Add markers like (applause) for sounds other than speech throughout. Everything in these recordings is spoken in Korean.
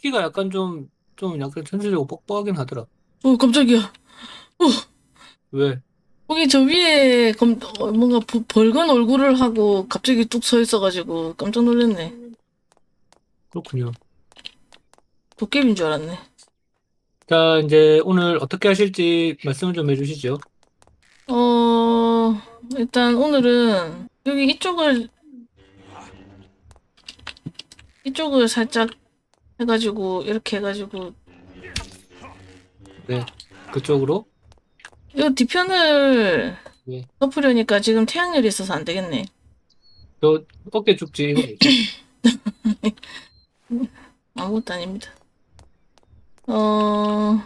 미끼가 약간 좀, 좀 약간 전체적으로 뻑뻑하긴 하더라. 어, 깜짝이야. 왜? 거기 저 위에 검, 어, 뭔가 버- 벌건 얼굴을 하고 갑자기 뚝 서 있어가지고 깜짝 놀랐네. 그렇군요. 도깨비인 줄 알았네. 자, 이제 오늘 어떻게 하실지 말씀을 좀 해주시죠. 어, 일단 오늘은 여기 이쪽을, 이쪽을 살짝 해가지고, 이렇게 해가지고, 네. 그쪽으로. 이 뒤편을 네. 덮으려니까 지금 태양열이 있어서 안 되겠네. 저 어깨 죽지. 이거? (laughs) 아무것도 아닙니다. 어,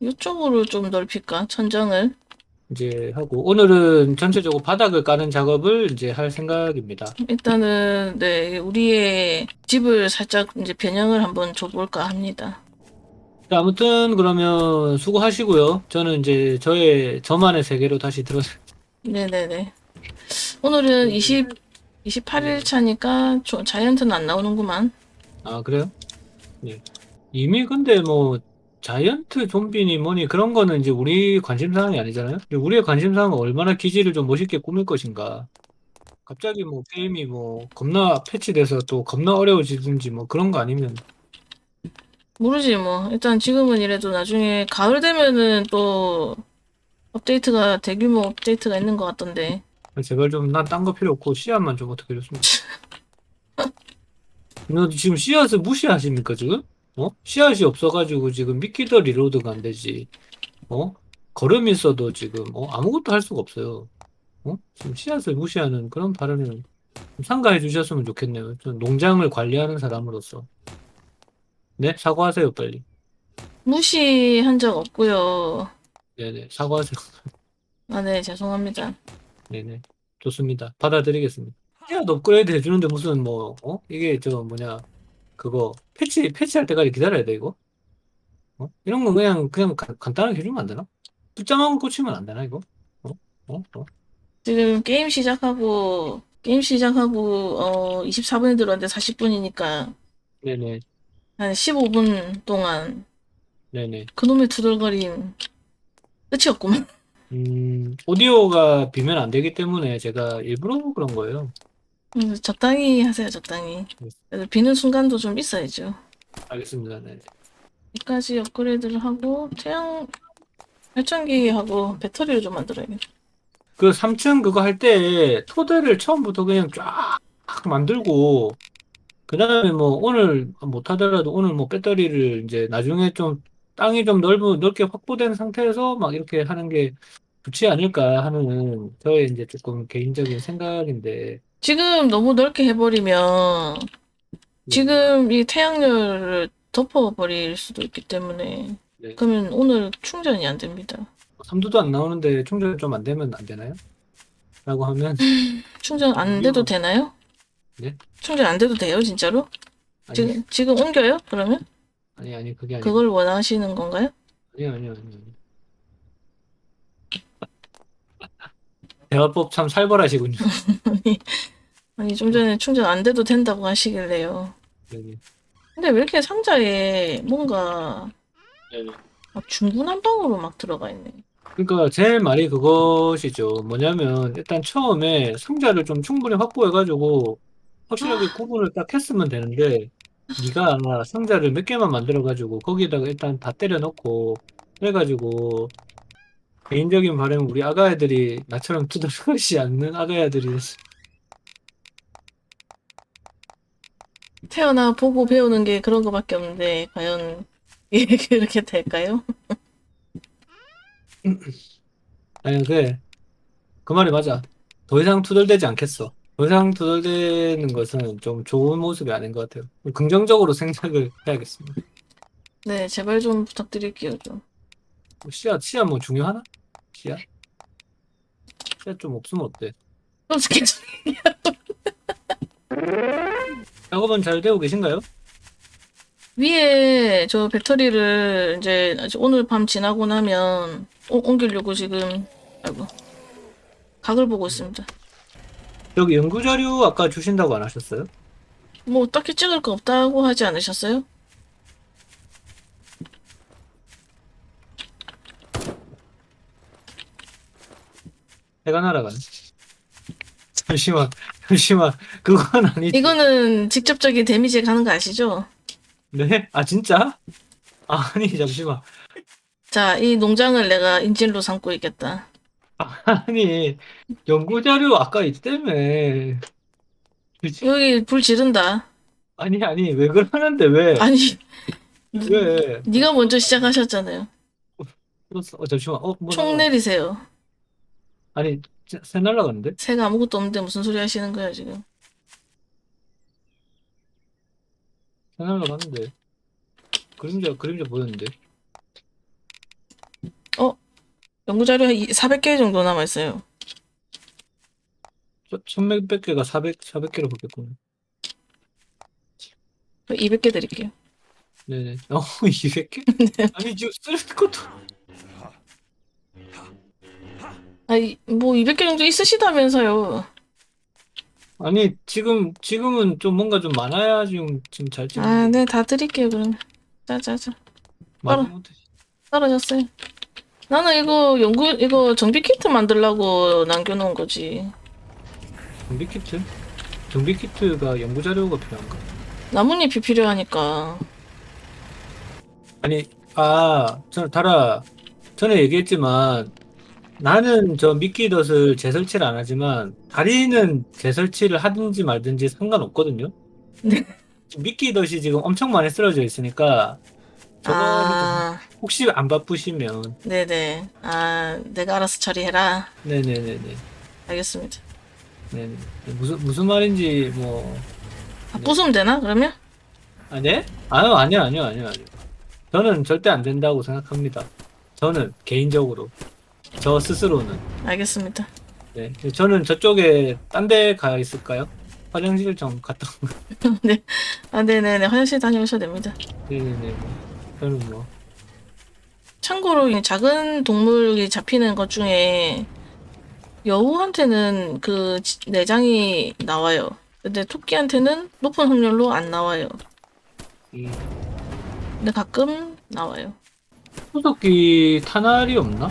이쪽으로 좀 넓힐까? 천정을. 이제 하고 오늘은 전체적으로 바닥을 까는 작업을 이제 할 생각입니다. 일단은, 네, 우리의 집을 살짝 이제 변형을 한번 줘볼까 합니다. 자, 아무튼 그러면 수고하시고요. 저는 이제 저의 저만의 세계로 다시 들어. 네네네. 오늘은 20, 28일 차니까 조- 자이언트는 안 나오는구만. 아, 그래요? 예. 이미 근데 뭐 자이언트 좀비니 뭐니 그런 거는 이제 우리 관심 사항이 아니잖아요. 근데 우리의 관심 사항은 얼마나 기지를 좀 멋있게 꾸밀 것인가. 갑자기 뭐 게임이 뭐 겁나 패치돼서 또 겁나 어려워지든지 뭐 그런 거 아니면 모르지 뭐. 일단 지금은 이래도 나중에 가을 되면은 또 업데이트가 대규모 업데이트가 있는 것 같던데. 제발 좀 난 딴 거 필요 없고 씨앗만 좀 어떻게 해줬으면 (laughs) 너 지금 씨앗을 무시하십니까 지금? 어? 씨앗이 없어가지고 지금 미끼더 리로드가 안 되지 어? 걸음이 있어도 지금 어? 아무것도 할 수가 없어요 어? 지금 씨앗을 무시하는 그런 발언을 좀 삼가해 주셨으면 좋겠네요 저 농장을 관리하는 사람으로서 네? 사과하세요 빨리 무시한 적 없고요. 네네 사과하세요 (laughs) 아, 네, 죄송합니다. 네네. 좋습니다. 받아들이겠습니다. 씨앗 업그레이드 해주는데 무슨 뭐, 어? 이게 저 뭐냐, 그거, 패치, 패치할 때까지 기다려야 돼, 이거? 어? 이런 거 그냥, 그냥 간, 간단하게 해주면 안 되나? 숫자만 꽂히면 안 되나, 이거? 어? 어? 어? 지금 게임 시작하고, 게임 시작하고, 어, 24분이 들어왔는데 40분이니까 네네. 한 15분 동안 네네. 그놈의 투덜거림 끝이 없구만. 음, 오디오가 비면 안 되기 때문에 제가 일부러 그런 거예요. 음, 적당히 하세요, 적당히. 그래도 비는 순간도 좀 있어야죠. 알겠습니다. 네. 여기까지 업그레이드를 하고 태양 발전기하고 배터리를 좀 만들어야겠네. 그 3층 그거 할 때 토대를 처음부터 그냥 쫙 만들고 그 다음에 뭐 오늘 못 하더라도 오늘 뭐 배터리를 이제 나중에 좀 땅이 좀 넓은 넓게 확보된 상태에서 막 이렇게 하는 게 좋지 않을까 하는 저의 이제 조금 개인적인 생각인데 지금 너무 넓게 해버리면 지금 이 태양열을 덮어버릴 수도 있기 때문에 네. 그러면 오늘 충전이 안 됩니다. 삼두도 안 나오는데 충전 좀 안 되면 안 되나요? 라고 하면 (laughs) 충전 안 돼도 되나요? 네? 충전 안 돼도 돼요, 진짜로? 아니 지금 지금 옮겨요? 그러면 아니 아니 그게 아니 그걸 원하시는 건가요? 아니요 아니요 아니요 대화법 참 살벌하시군요. 아니, (laughs) 아니 좀 전에 충전 안 돼도 된다고 하시길래요. 근데 왜 이렇게 상자에 뭔가 네네. 막 중구난방으로 막 들어가 있네. 그러니까 제 말이 그것이죠. 뭐냐면 일단 처음에 상자를 좀 충분히 확보해가지고 확실하게 구분을 딱 했으면 되는데 네가 상자를 몇 개만 만들어가지고 거기다가 일단 다 때려 넣고 해가지고 개인적인 바람은 우리 아가애들이 나처럼 투덜거리지 않는 아가애들이었어. 태어나 보고 배우는 게 그런 거밖에 없는데 과연 이게 (laughs) 그렇게 될까요? (laughs) 아니 그래 그 말이 맞아. 더 이상 투덜대지 않겠어. 더 이상 투덜대는 것은 좀 좋은 모습이 아닌 것 같아요. 긍정적으로 생각을 해야겠습니다. 네, 제발 좀 부탁드릴게요, 좀. 뭐 씨앗, 씨앗 뭐 중요하나? 씨앗? 씨앗 좀 없으면 어때? 그럼 계속 (laughs) 작업은 잘 되고 계신가요? 위에 저 배터리를 이제 오늘 밤 지나고 나면 오- 옮기려고 지금 아이고 각을 보고 있습니다. 여기 연구 자료 아까 주신다고 안 하셨어요? 뭐 딱히 찍을 거 없다고 하지 않으셨어요? 해가 날아가네. 잠시만, 잠시만. 그건 아니지. 이거는 직접적인 데미지 가는 거 아시죠? 네? 아, 진짜? 아니, 잠시만. 자, 이 농장을 내가 인질로 삼고 있겠다. 아니, 연구자료 아까 있다며. 그치? 여기 불 지른다. 아니, 아니, 왜 그러는데, 왜? 아니, 왜? 네가 먼저 시작하셨잖아요. 어, 잠시만. 어, 뭐, 총 내리세요. 아니, 새- 새 날라가는데? 새가 아무것도 없는데 무슨 소리 하시는 거예요, 지금? 새 날라가는데. 그림자, 그림자 보였는데. 연구자료 400개 정도 남아있어요. 저, 천몇백 개가 400, 400개로 바뀌었구나. 200개 드릴게요. 네네. 어, (laughs) 200개? (laughs) 아니, 지금 쓸 것도. 아니, 뭐 200개 정도 있으시다면서요. 아니, 지금, 지금은 좀 뭔가 좀 많아야 지금, 지금 잘 찍는. 아, 네, 다 드릴게요, 알아. 못해. 떨어졌어요. 나는 이거 연구, 이거 정비 키트 만들려고 남겨놓은 거지. 정비 키트? 정비 키트가 연구 자료가 필요한가? 나뭇잎이 필요하니까. 아니, 아, 저, 달아. 전에 얘기했지만, 나는 저 미끼덫을 재설치를 안 하지만, 다리는 재설치를 하든지 말든지 상관없거든요? 네. 미끼덫이 지금 엄청 많이 쓰러져 있으니까, 저거를 아, 혹시 안 바쁘시면, 네네. 아, 내가 알아서 처리해라. 네네네네. 알겠습니다. 네네. 무슨, 무슨 말인지, 뭐, 아, 부수면 되나, 그러면? 아, 네? 아유, 아니요, 아니요, 아니요, 아니요. 저는 절대 안 된다고 생각합니다. 저는, 개인적으로. 저 스스로는. 알겠습니다. 네. 저는 저쪽에 딴 데 가 있을까요? 화장실 좀 갔다 온 (laughs) 아, 네네네. 화장실 다녀오셔도 됩니다. 네네네. 저는 뭐. 참고로 이 작은 동물이 잡히는 것 중에 여우한테는 그 지- 내장이 나와요. 근데 토끼한테는 높은 확률로 안 나와요. 이 근데 가끔 나와요. 후석기 탄알이 없나?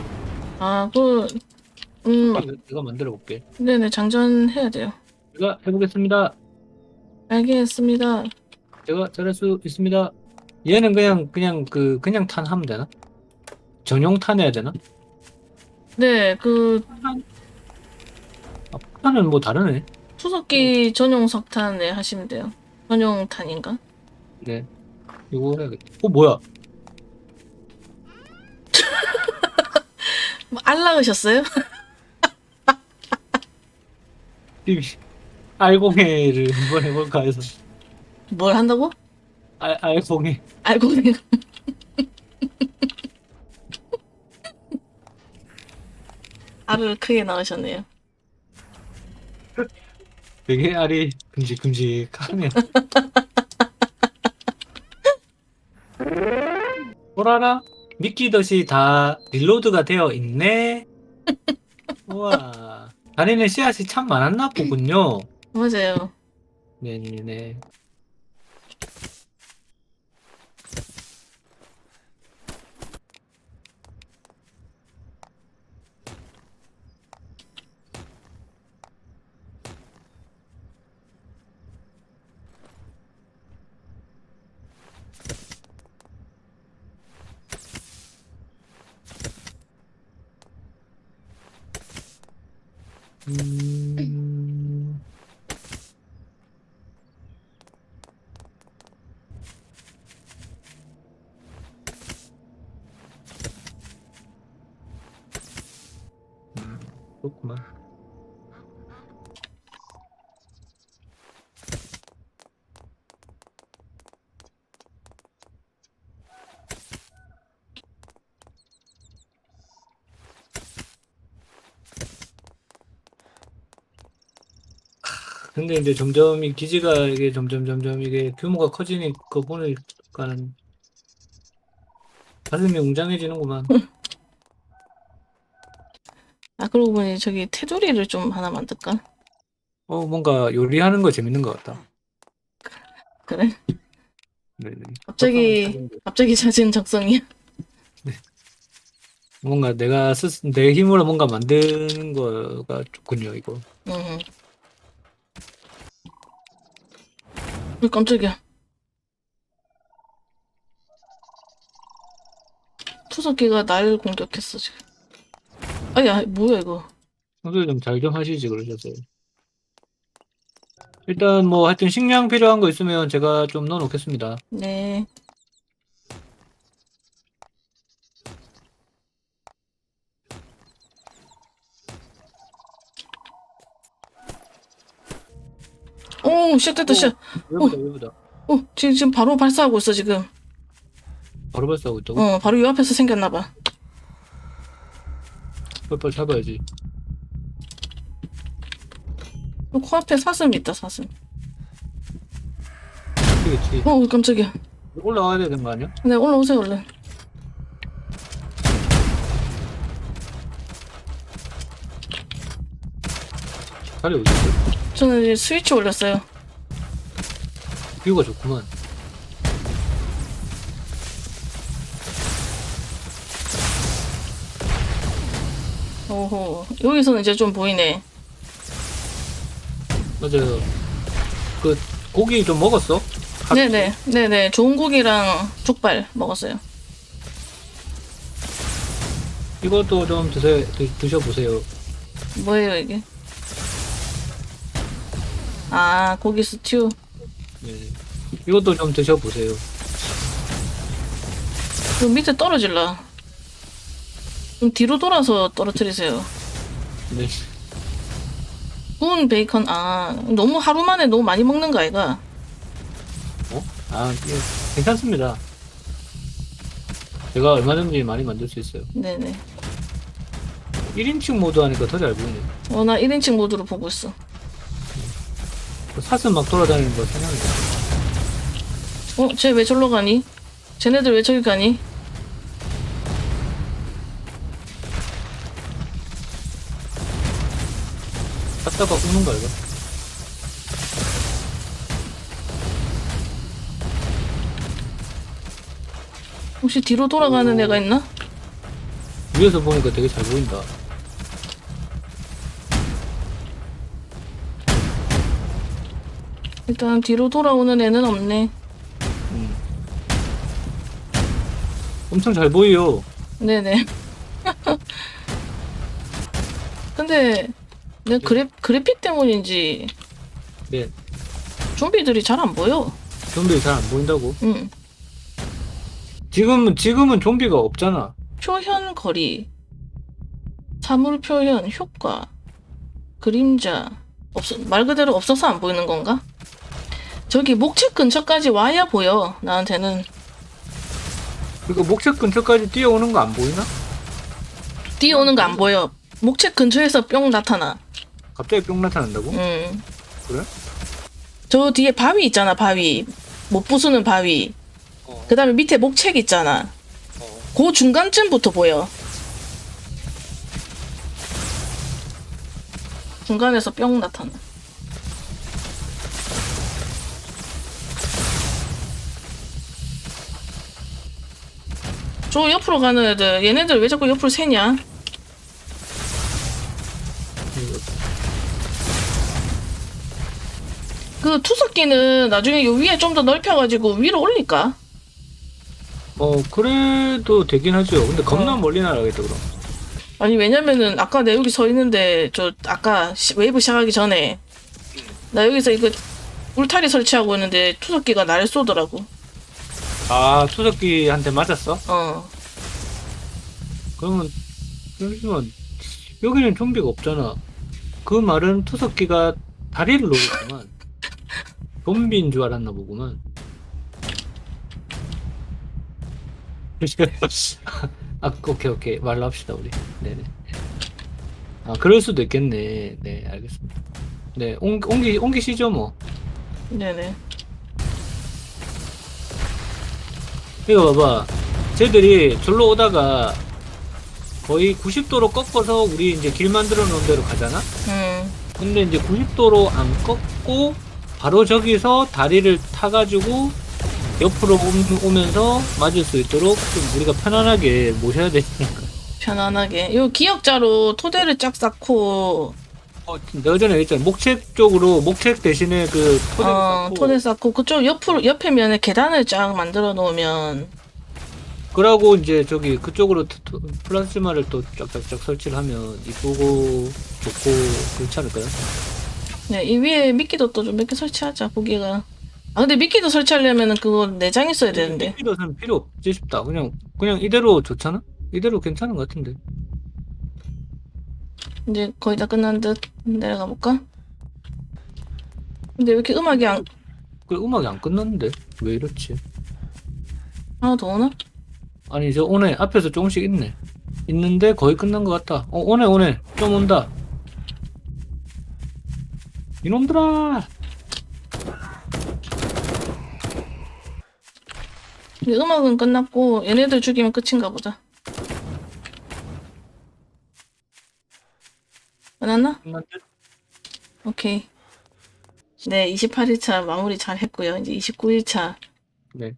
아, 그, 음, 내가 만들어 볼게. 네네, 장전해야 돼요. 제가 해보겠습니다. 알겠습니다. 제가 잘할 수 있습니다. 얘는 그냥, 그냥 그, 그냥 탄 하면 되나? 전용 탄 해야 되나? 네, 그, 아, 탄은 뭐 다르네. 투석기 전용 석탄에 하시면 돼요. 전용 탄인가? 네. 이거 해야겠다. 어, 뭐야? 뭐, 알라으셨어요? (laughs) 이 알공해를 한번 해볼까 해서. 뭘 한다고? 알, 알공해. 알고 내가. (laughs) 알을 크게 넣으셨네요. 되게 알이 큼직큼직하네. (laughs) 뭐라라? 미끼덫이 다 릴로드가 되어 있네. (laughs) 우와. 다리는 씨앗이 참 많았나 보군요. 맞아요. 네네네. 음... 근데 이제 점점 이 기지가 이게 점점 점점 이게 규모가 커지니까 보니까는 가슴이 웅장해지는구만. (laughs) 아, 그러고 보니 저기 테두리를 좀 하나 만들까? 어, 뭔가 요리하는 거 재밌는 것 같다. (laughs) 그래? 네네. 갑자기, 갑자기 잦은 적성이야. 뭔가 내가 스, 내 힘으로 뭔가 만드는 거가 좋군요, 이거. 응. 왜 깜짝이야. 투석기가 날 공격했어, 지금. 아야, 뭐야, 이거. 평소에 좀잘 좀 하시지, 그러셨어요. 일단 뭐 하여튼 식량 필요한 거 있으면 제가 좀 넣어 놓겠습니다. 네. 오, 시작됐다, 시작. 외부다, 외부다. 어, 지금, 지금 바로 발사하고 있어, 지금. 바로 발사하고 있다고? 어, 바로 요 앞에서 생겼나봐. 빨리 잡아야지. 어, 코앞에 사슴 있다, 사슴. 그렇지. 어, 깜짝이야. 올라와야 되는 거 아니야? 네, 올라오세요, 얼른. 자리 어디 있어? 저는 이제 스위치 올렸어요. 뷰가 좋구만. 오호. 여기서는 이제 좀 보이네. 맞아요. 그 고기 좀 먹었어? 네네. 네네. 좋은 고기랑 족발 먹었어요. 이것도 좀 드세, 드, 드셔보세요. 뭐예요, 이게? 아, 고기 스튜. 네. 이것도 좀 드셔보세요. 그 밑에 떨어질라. 좀 뒤로 돌아서 떨어뜨리세요. 네. 구운 베이컨, 아, 너무 하루 만에 너무 많이 먹는 거 아이가? 어? 아, 예, 괜찮습니다. 제가 얼마든지 많이 만들 수 있어요. 네네. 1인칭 모드 하니까 더 잘 보이네. 어, 나 1인칭 모드로 보고 있어. 그 사슴 막 돌아다니는 거 생각나. 어, 쟤 왜 절로 가니? 쟤네들 왜 저기 가니? 갔다가 오는 거 알까? 혹시 뒤로 돌아가는 오. 애가 있나? 위에서 보니까 되게 잘 보인다. 일단 뒤로 돌아오는 애는 없네. 음. 엄청 잘 보여요. 네네. (laughs) 근데 내 그래, 그래픽 때문인지 네. 좀비들이 잘 안 보여. 좀비 잘 안 보인다고? 응. 지금은, 지금은 좀비가 없잖아. 표현 거리, 사물 표현, 효과, 그림자. 없어, 말 그대로 없어서 안 보이는 건가? 저기 목책 근처까지 와야 보여. 나한테는 그러니까 목책 근처까지 뛰어오는 거 안 보이나? 뛰어오는 거 안 보여. 목책 근처에서 뿅 나타나. 갑자기 뿅 나타난다고? 응. 그래? 저 뒤에 바위 있잖아, 바위. 못 부수는 바위. 어. 그 다음에 밑에 목책 있잖아. 어. 그 중간쯤부터 보여. 중간에서 뿅 나타나. 저 옆으로 가는 애들, 얘네들 왜 자꾸 옆으로 새냐? 그 투석기는 나중에 요 위에 좀 더 넓혀가지고 위로 올릴까? 어, 그래도 되긴 하죠. 근데 겁나 어. 멀리 날아가겠다, 그럼. 아니 왜냐면은 아까 내 여기 서 있는데 저 아까 시- 웨이브 시작하기 전에 나 여기서 이거 울타리 설치하고 있는데 투석기가 나를 쏘더라고. 아, 투석기한테 맞았어? 어. 그러면, 잠시만. 여기는 좀비가 없잖아. 그 말은 투석기가 다리를 노렸구만. 좀비인 줄 알았나 보구만. (laughs) 아, 오케이, 오케이. 말로 합시다, 우리. 네네. 아, 그럴 수도 있겠네. 네, 알겠습니다. 네, 옮, 옮기, 옮기시죠, 뭐. 네네. 이거 봐봐. 쟤들이 절로 오다가 거의 90도로 꺾어서 우리 이제 길 만들어 놓은 데로 가잖아? 음. 근데 이제 90도로 안 꺾고 바로 저기서 다리를 타가지고 옆으로 오- 오면서 맞을 수 있도록 좀 우리가 편안하게 모셔야 되니까. 편안하게. 요 기역자로 토대를 쫙 쌓고 어, 내가 전에 얘기했잖아. 목책 쪽으로 목책 대신에 그 토대를 어, 쌓고 토대 쌓고 그쪽 옆으로 옆에 면에 계단을 쫙 만들어 놓으면 그러고 이제 저기 그쪽으로 토- 토- 플라즈마를 또 쫙쫙쫙 설치를 하면 이쁘고 좋고 그렇지 않을까요? 네, 이 위에 미끼도 또 좀 몇 개 설치하자. 고기가. 아 근데 미끼도 설치하려면은 그거 내장 있어야 되는데. 필요는 필요 없지 싶다. 그냥 그냥 이대로 좋잖아. 이대로 괜찮은 것 같은데. 이제 거의 다 끝난 듯 내려가 볼까? 근데 왜 이렇게 음악이 안그 음악이 안 끝났는데 왜 이렇지? 하나 더 오나? 아니 저 오네 앞에서 조금씩 있네. 있는데 거의 끝난 것 같다. 어 오네 오네 좀 온다. 이놈들아. 근데 음악은 끝났고 얘네들 죽이면 끝인가 보다. 끝났나? 끝난 듯? 오케이. 네, 28일차 마무리 잘 했고요. 이제 29일차. 네.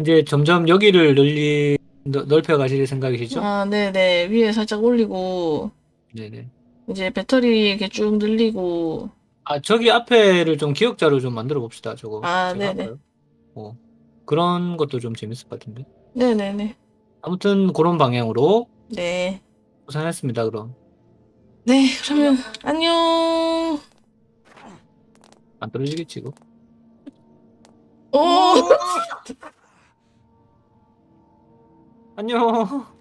이제 점점 여기를 넓- 넓혀 가실 생각이시죠? 아, 네네. 위에 살짝 올리고, 네네. 이제 배터리 이렇게 쭉 늘리고, 아 저기 앞에를 좀 기억자로 좀 만들어 봅시다. 저거. 아, 제가 네네. 할까요? 어 그런 것도 좀 재밌을 것 같은데. 네네네. 아무튼 그런 방향으로 네. 고생했습니다. 그럼 네, 그러면, 안녕. 안 떨어지겠지 이거. 오! (laughs) 안녕.